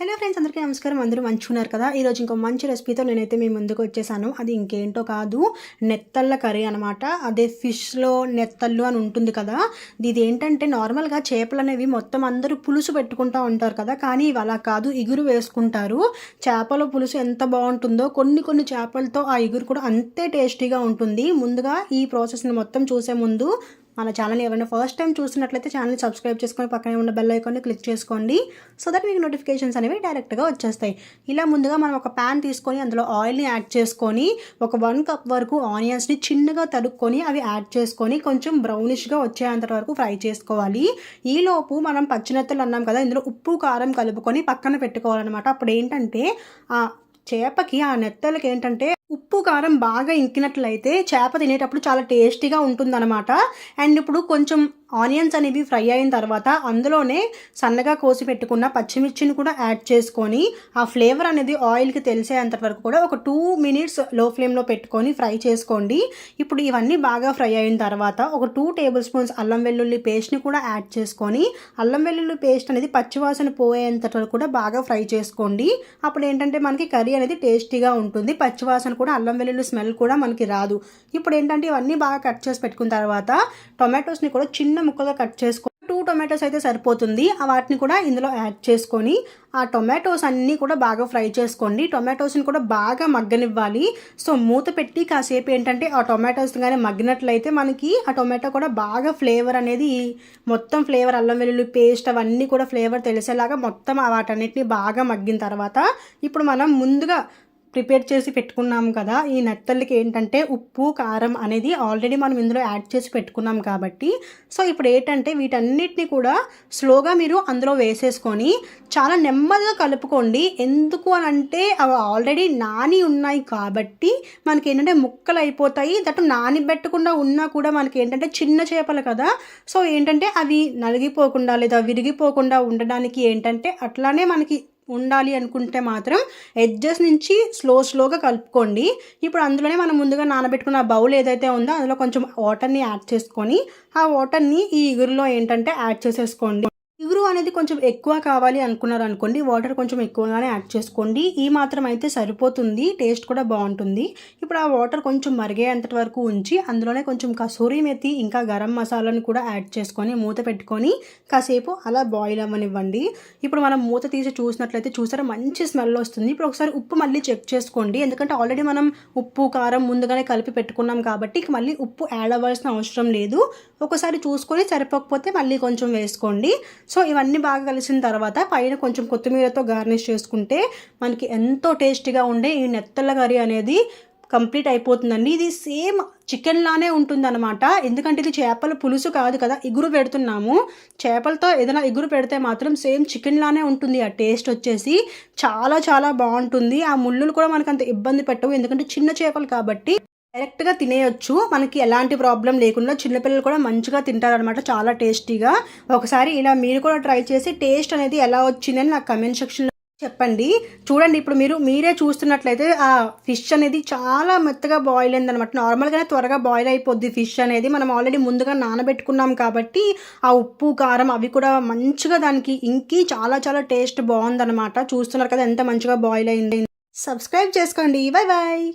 Hello friends అందరికీ నమస్కారం. అందరూ మంచుకున్నారు కదా? ఈరోజు ఇంకో మంచి రెసిపీతో నేనైతే మీ ముందుకు వచ్చేసాను. అది ఇంకేంటో కాదు నెత్తళ్ళ కర్రీ అనమాట అదే ఫిష్లో నెత్తళ్ళు అని ఉంటుంది కదా? ఇది ఏంటంటే నార్మల్గా చేపలు అనేవి మొత్తం అందరూ పులుసు పెట్టుకుంటూ ఉంటారు కదా? కానీ ఇవి అలా కాదు ఇగురు వేసుకుంటారు. చేపల పులుసు ఎంత బాగుంటుందో కొన్ని కొన్ని చేపలతో ఆ ఇగురు కూడా అంతే టేస్టీగా ఉంటుంది. ముందుగా ఈ ప్రాసెస్ని మొత్తం చూసే ముందు మన ఛానల్ ఎవరైనా ఫస్ట్ టైం చూసినట్లయితే ఛానల్ సబ్స్క్రైబ్ చేసుకొని పక్కనే ఉన్న బెల్ ఐకాన్ని క్లిక్ చేసుకోండి సో దట్ మీకు నోటిఫికేషన్స్ అనేవి డైరెక్ట్గా వచ్చేస్తాయి. ఇలా ముందుగా మనం ఒక ప్యాన్ తీసుకొని అందులో ఆయిల్ని యాడ్ చేసుకొని ఒక వన్ కప్ వరకు ఆనియన్స్ని చిన్నగా తరుక్కొని అవి యాడ్ చేసుకొని కొంచెం బ్రౌనిష్గా వచ్చేంత వరకు ఫ్రై చేసుకోవాలి. ఈలోపు మనం పచ్చినెత్తలు అన్నాం కదా ఇందులో ఉప్పు కారం కలుపుకొని పక్కన పెట్టుకోవాలన్నమాట. అప్పుడు ఏంటంటే ఆ చేపకి ఆ నెత్తలకి ఏంటంటే ఉప్పు కారం బాగా ఇంకినట్లయితే చేప తినేటప్పుడు చాలా టేస్టీగా ఉంటుందన్నమాట. అండ్ ఇప్పుడు కొంచెం ఆనియన్స్ అనేవి ఫ్రై అయిన తర్వాత అందులోనే సన్నగా కోసి పెట్టుకున్న పచ్చిమిర్చిని కూడా యాడ్ చేసుకొని ఆ ఫ్లేవర్ అనేది ఆయిల్కి తెలిసేంత వరకు కూడా ఒక టూ మినిట్స్లో ఫ్లేమ్లో పెట్టుకొని ఫ్రై చేసుకోండి. ఇప్పుడు ఇవన్నీ బాగా ఫ్రై అయిన తర్వాత ఒక టూ టేబుల్ స్పూన్స్ అల్లం వెల్లుల్లి పేస్ట్ని కూడా యాడ్ చేసుకొని అల్లం వెల్లుల్లి పేస్ట్ అనేది పచ్చివాసన పోయేంత వరకు కూడా బాగా ఫ్రై చేసుకోండి. అప్పుడు ఏంటంటే మనకి కర్రీ అనేది టేస్టీగా ఉంటుంది. పచ్చివాసన కూడా అల్లం వెల్లుల్లి స్మెల్ కూడా మనకి రాదు. ఇప్పుడు ఏంటంటే ఇవన్నీ బాగా కట్ చేసి పెట్టుకున్న తర్వాత టొమాటోస్ని కూడా చిన్న ముక్కగా కట్ చేసుకో టూ టొమాటోస్ అయితే సరిపోతుంది. వాటిని కూడా ఇందులో యాడ్ చేసుకొని ఆ టొమాటోస్ అన్నీ కూడా బాగా ఫ్రై చేసుకోండి. టొమాటోస్ని కూడా బాగా మగ్గనివ్వాలి. సో మూత పెట్టి కాసేపు ఏంటంటే ఆ టొమాటోస్ కానీ మగ్గినట్లయితే మనకి ఆ టొమాటో కూడా బాగా ఫ్లేవర్ అనేది మొత్తం ఫ్లేవర్ అల్లం వెల్లుల్లి పేస్ట్ అవన్నీ కూడా ఫ్లేవర్ తెలిసేలాగా మొత్తం వాటన్నిటిని బాగా మగ్గిన తర్వాత ఇప్పుడు మనం ముందుగా ప్రిపేర్ చేసి పెట్టుకున్నాం కదా ఈ నెత్తళ్ళకి ఏంటంటే ఉప్పు కారం అనేది ఆల్రెడీ మనం ఇందులో యాడ్ చేసి పెట్టుకున్నాం కాబట్టి. సో ఇప్పుడు ఏంటంటే వీటన్నిటిని కూడా స్లోగా మీరు అందులో వేసేసుకొని చాలా నెమ్మదిగా కలుపుకోండి. ఎందుకు అని అంటే అవి ఆల్రెడీ నాని ఉన్నాయి కాబట్టి మనకి ఏంటంటే ముక్కలు అయిపోతాయి. దట్ నానిబెట్టకుండా ఉన్నా కూడా మనకి ఏంటంటే చిన్న చేపలు కదా. సో ఏంటంటే అవి నలిగిపోకుండా లేదా విరిగిపోకుండా ఉండడానికి ఏంటంటే అట్లానే మనకి ఉండాలి అనుకుంటే మాత్రం ఎడ్జెస్ నుంచి స్లో స్లోగా కలుపుకోండి. ఇప్పుడు అందులోనే మనం ముందుగా నానబెట్టుకున్న బౌల్ ఏదైతే ఉందో అందులో కొంచెం వాటర్ని యాడ్ చేసుకొని ఆ వాటర్ని ఈ ఇగురులో ఏంటంటే యాడ్ చేసేసుకోండి. అనేది కొంచెం ఎక్కువ కావాలి అనుకున్నారు అనుకోండి వాటర్ కొంచెం ఎక్కువగానే యాడ్ చేసుకోండి. ఈ మాత్రం అయితే సరిపోతుంది టేస్ట్ కూడా బాగుంటుంది. ఇప్పుడు ఆ వాటర్ కొంచెం మరిగేంతటి వరకు ఉంచి అందులోనే కొంచెం కసూరి మెతి ఇంకా గరం మసాలాని కూడా యాడ్ చేసుకొని మూత పెట్టుకొని కాసేపు అలా బాయిల్ అవ్వనివ్వండి. ఇప్పుడు మనం మూత తీసి చూసినట్లయితే చూసారా మంచి స్మెల్ వస్తుంది. ఇప్పుడు ఒకసారి ఉప్పు మళ్ళీ చెక్ చేసుకోండి. ఎందుకంటే ఆల్రెడీ మనం ఉప్పు కారం ముందుగానే కలిపి పెట్టుకున్నాం కాబట్టి మళ్ళీ ఉప్పు యాడ్ అవ్వాల్సిన అవసరం లేదు. ఒకసారి చూసుకొని సరిపోకపోతే మళ్ళీ కొంచెం వేసుకోండి. సో ఇవన్నీ బాగా కలిసిన తర్వాత పైన కొంచెం కొత్తిమీరతో గార్నిష్ చేసుకుంటే మనకి ఎంతో టేస్టీగా ఉండే ఈ నెత్తల కర్రీ అనేది కంప్లీట్ అయిపోతుందండి. ఇది సేమ్ చికెన్ లానే ఉంటుందన్నమాట. ఎందుకంటే ఇది చేపల పులుసు కాదు కదా ఇగురు పెడుతున్నాము. చేపలతో ఏదైనా ఇగురు పెడితే మాత్రం సేమ్ చికెన్ లానే ఉంటుంది. ఆ టేస్ట్ వచ్చేసి చాలా చాలా బాగుంటుంది. ఆ ముళ్ళులు కూడా మనకు అంత ఇబ్బంది పెట్టవు. ఎందుకంటే చిన్న చేపలు కాబట్టి డైరెక్ట్గా తినేయొచ్చు. మనకి ఎలాంటి ప్రాబ్లం లేకుండా చిన్నపిల్లలు కూడా మంచిగా తింటారనమాట చాలా టేస్టీగా. ఒకసారి ఇలా మీరు కూడా ట్రై చేసి టేస్ట్ అనేది ఎలా వచ్చిందని నాకు కమెంట్ సెక్షన్లో చెప్పండి. చూడండి ఇప్పుడు మీరు మీరే చూస్తున్నట్లయితే ఆ ఫిష్ అనేది చాలా మెత్తగా బాయిల్ అయింది అనమాట నార్మల్గానే త్వరగా బాయిల్ అయిపోద్ది ఫిష్ అనేది. మనం ఆల్రెడీ ముందుగా నానబెట్టుకున్నాం కాబట్టి ఆ ఉప్పు కారం అవి కూడా మంచిగా దానికి ఇంకి చాలా చాలా టేస్ట్ బాగుందనమాట చూస్తున్నారు కదా ఎంత మంచిగా బాయిల్ అయింది. సబ్స్క్రైబ్ చేసుకోండి. Bye bye